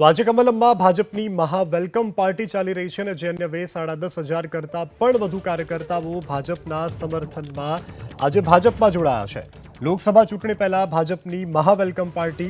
તો આજે કમલમમાં ભાજપની મહા વેલકમ પાર્ટી ચાલી રહી છે અને જે અન્ય વે સાડા દસ હજાર કરતાં પણ વધુ કાર્યકર્તાઓ ભાજપના સમર્થનમાં આજે ભાજપમાં જોડાયા છે. લોકસભા ચૂંટણી પહેલા ભાજપની મહા વેલકમ પાર્ટી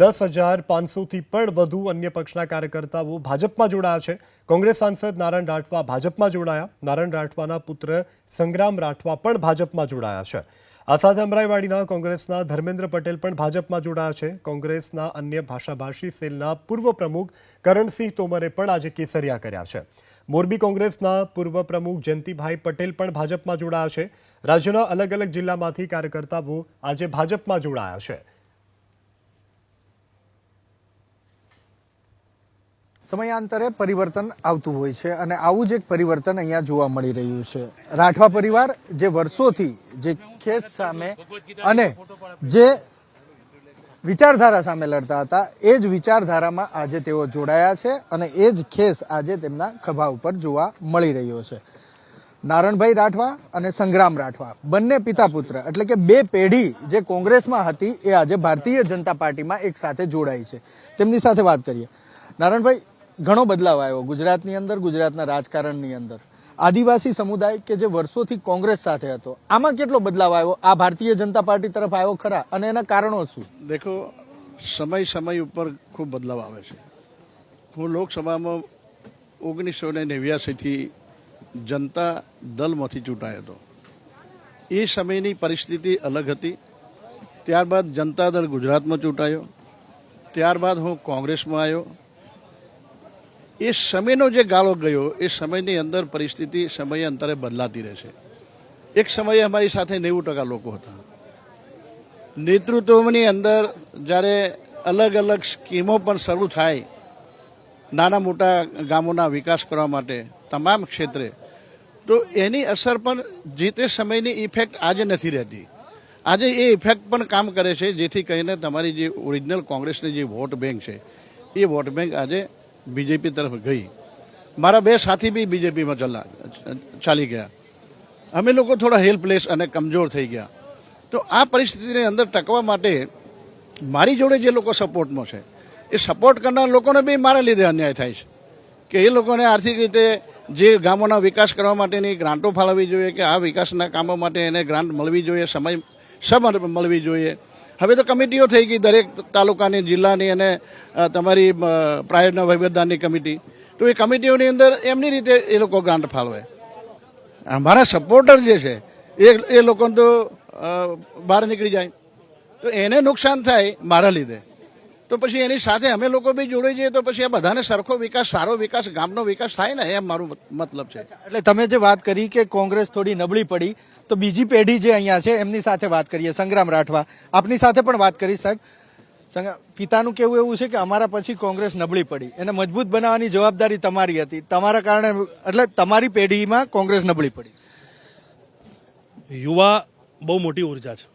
દસ હજાર પાંચસોથી પણ વધુ અન્ય પક્ષના કાર્યકર્તાઓ ભાજપમાં જોડાયા છે. કોંગ્રેસ સાંસદ નારાયણ રાઠવા ભાજપમાં જોડાયા. નારાયણ રાઠવાના પુત્ર સંગ્રામ રાઠવા પણ ભાજપમાં જોડાયા છે. આ સાથે અમરાઈવાડીના કોંગ્રેસના ધર્મેન્દ્ર પટેલ પણ ભાજપમાં જોડાયા છે. કોંગ્રેસના અન્ય ભાષાભાષી સેલના પૂર્વ પ્રમુખ કરણસિંહ તોમરે પણ આજે કેસરિયા કર્યા છે. મોરબી કોંગ્રેસના પૂર્વ પ્રમુખ જયંતિભાઈ પટેલ પણ ભાજપમાં જોડાયા છે. રાજ્યના અલગ અલગ જિલ્લામાંથી કાર્યકર્તાઓ આજે ભાજપમાં જોડાયા છે. સમયાંતરે પરિવર્તન આવતું હોય છે અને આવું જ એક પરિવર્તન અહીંયા જોવા મળી રહ્યું છે. રાઠવા પરિવાર જે વર્ષોથી જે ખેસ સામે અને જે વિચારધારા સામે લડતા હતા, એ જ વિચારધારામાં આજે તેઓ જોડાયા છે અને એ જ ખેસ આજે તેમના ખભા ઉપર જોવા મળી રહ્યો છે. નારણભાઈ રાઠવા અને સંગ્રામ રાઠવા, બંને પિતા પુત્ર, એટલે કે બે પેઢી જે કોંગ્રેસમાં હતી, એ આજે ભારતીય જનતા પાર્ટીમાં એક સાથે જોડાઈ છે. તેમની સાથે વાત કરીએ. નારણભાઈ ઘણો બદલાવ આવ્યો ગુજરાતની અંદર, ગુજરાતના રાજકારણની અંદર. આદિવાસી સમુદાય કે જે વર્ષોથી કોંગ્રેસ સાથે હતો, આમાં કેટલો બદલાવ આવ્યો? આ ભારતીય જનતા પાર્ટી તરફ આવ્યો ખરા? અને એના કારણો શું? દેખો, સમય સમય ઉપર ખૂબ બદલાવ આવે છે. હું લોકસભામાં ઓગણીસો ને નેવ્યાસીથી જનતા દલમાંથી ચૂંટાયો હતો. એ સમયની પરિસ્થિતિ અલગ હતી. ત્યારબાદ જનતા દળ ગુજરાતમાં ચૂંટાયો. ત્યારબાદ હું કોંગ્રેસમાં આવ્યો. એ સમયનો જે ગાળો ગયો, એ સમયની અંદર પરિસ્થિતિ સમયાંતરે બદલાતી રહેશે. એક સમયે અમારી સાથે નેવું ટકા લોકો હતા. નેતૃત્વની અંદર જ્યારે અલગ અલગ સ્કીમો પણ શરૂ થાય, નાના મોટા ગામોના વિકાસ કરવા માટે, તમામ ક્ષેત્રે, તો એની અસર પણ જે તે સમયની ઇફેક્ટ આજે નથી રહેતી. આજે એ ઇફેક્ટ પણ કામ કરે છે, જેથી કરીને તમારી જે ઓરિજિનલ કોંગ્રેસની જે વોટ બેંક છે, એ વોટ બેંક આજે બીજેપી તરફ ગઈ. મારા બે સાથી બી બીજેપીમાં ચલા ચાલી ગયા. અમે લોકો થોડા હેલ્પલેસ અને કમજોર થઈ ગયા. તો આ પરિસ્થિતિની અંદર ટકવા માટે મારી જોડે જે લોકો સપોર્ટમાં છે, એ સપોર્ટ કરનાર લોકોને બી મારા લીધે અન્યાય થાય છે. કે એ લોકોને આર્થિક રીતે જે ગામોના વિકાસ કરવા માટેની ગ્રાન્ટો ફાળવવી જોઈએ, કે આ વિકાસના કામો માટે એને ગ્રાન્ટ મળવી જોઈએ, સમય સમય મળવી જોઈએ. હવે તો કમિટીઓ થઈ ગઈ દરેક તાલુકાની, જિલ્લાની અને તમારી પ્રાયોજના વહીવટદારની કમિટી. તો એ કમિટીઓની અંદર એમની રીતે એ લોકો ગ્રાન્ટ ફાળવે. અમારા સપોર્ટર જે છે, એ એ લોકોને તો બહાર નીકળી જાય. તો એને નુકસાન થાય મારા લીધે. તો પછી એની સાથે અમે લોકો બી જોડે જઈએ તો પછી આ બધાને સરખો વિકાસ સારો વિકાસ ગામનો વિકાસ થાય ને એમ મારું મતલબ છે. એટલે તમે જે વાત કરી કે કોંગ્રેસ થોડી નબળી પડી તો બીજી પેઢી જે અહીંયા છે એમની સાથે વાત કરીએ. સંગ્રામ રાઠવા આપની સાથે પણ વાત કરી સાહેબ. પિતાનું કેવું એવું છે કે અમારા પછી કોંગ્રેસ નબળી પડી. એને મજબૂત બનાવવાની જવાબદારી તમારી હતી. તમારા કારણે એટલે તમારી પેઢીમાં કોંગ્રેસ નબળી પડી. યુવા બહુ મોટી ઊર્જા છે.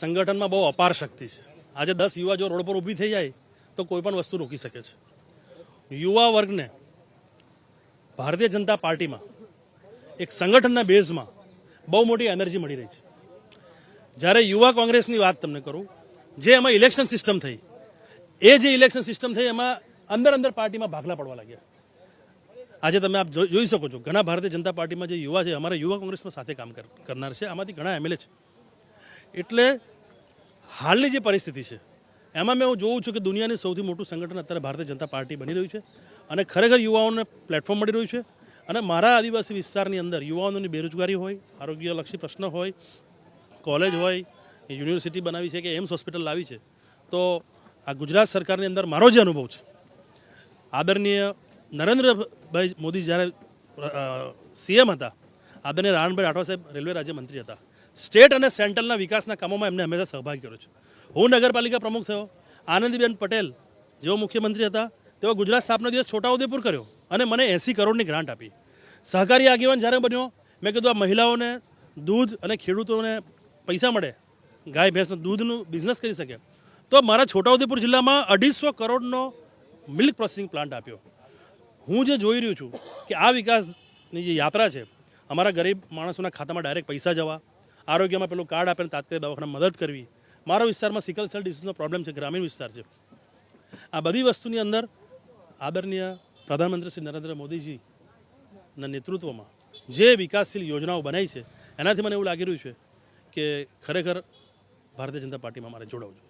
સંગઠનમાં બહુ અપાર શક્તિ છે. આજે દસ યુવા જો રોડ પર ઊભી થઈ જાય, તો કોઈ પણ વસ્તુ રોકી શકે છે. યુવા વર્ગને ભારતીય જનતા પાર્ટીમાં, એક સંગઠનના બેઝમાં બહુ મોટી એનર્જી મળી રહી છે. જ્યારે યુવા કોંગ્રેસની વાત તમને કરું, જે એમાં ઇલેક્શન સિસ્ટમ થઈ, એ જે ઇલેક્શન સિસ્ટમ થઈ, એમાં અંદર અંદર પાર્ટીમાં ભાગલા પડવા લાગ્યા. આજે તમે આપ જોઈ શકો છો, ઘણા ભારતીય જનતા પાર્ટીમાં જે યુવા છે, અમારા યુવા કોંગ્રેસમાં સાથે કામ કરનાર છે, આમાંથી ઘણા એમએલએ છે. એટલે હાલની જે પરિસ્થિતિ છે, એમાં મેં હું જોઉં છું કે દુનિયાની સૌથી મોટું સંગઠન અત્યારે ભારતીય જનતા પાર્ટી બની રહ્યું છે અને ખરેખર યુવાઓને પ્લેટફોર્મ મળી રહ્યું છે અને મારા આદિવાસી વિસ્તારની અંદર યુવાઓની બેરોજગારી હોય, આરોગ્યલક્ષી પ્રશ્ન હોય, કોલેજ હોય, યુનિવર્સિટી બનાવી છે કે એમ્સ હોસ્પિટલ લાવી છે, તો આ ગુજરાત સરકારની અંદર મારો જે અનુભવ છે, આદરણીય નરેન્દ્રભાઈ મોદી જ્યારે સીએમ હતા, આદરણીય રાણભાઈ રાઠવા સાહેબ રેલવે રાજ્યમંત્રી હતા સ્ટેટ અને સેન્ટ્રલના વિકાસના કામોમાં એમને હંમેશા સહભાગી કર્યો છે. હું નગરપાલિકા પ્રમુખ થયો, આનંદીબેન પટેલ જેઓ મુખ્યમંત્રી હતા, તેઓ ગુજરાત સ્થાપના દિવસ છોટાઉદેપુર કર્યો અને મને એંસી કરોડની ગ્રાન્ટ આપી. સહકારી આગેવાન જ્યારે બન્યો, મેં કીધું, આ મહિલાઓને દૂધ અને ખેડૂતોને પૈસા મળે, ગાય, ભેંસનું દૂધનું બિઝનેસ કરી શકે. તો મારા છોટાઉદેપુર જિલ્લામાં અઢીસો કરોડનો મિલ્ક પ્રોસેસિંગ પ્લાન્ટ આપ્યો. હું જે જોઈ રહ્યો છું કે આ વિકાસની જે યાત્રા છે, અમારા ગરીબ માણસોના ખાતામાં ડાયરેક્ટ પૈસા જવા આરોગ્યમાં પેલું કાર્ડ આપીને તાત્કાલિક દવાખાના મદદ કરવી. મારા વિસ્તારમાં સિકલ સેલ ડિસીઝનો પ્રોબ્લેમ છે, ગ્રામીણ વિસ્તાર છે. આ બધી વસ્તુની અંદર આદરણીય પ્રધાનમંત્રી શ્રી નરેન્દ્ર મોદીજીના નેતૃત્વમાં જે વિકાસશીલ યોજનાઓ બનાવી છે, એનાથી મને એવું લાગી રહ્યું છે કે ખરેખર ભારતીય જનતા પાર્ટીમાં મારે જોડાવું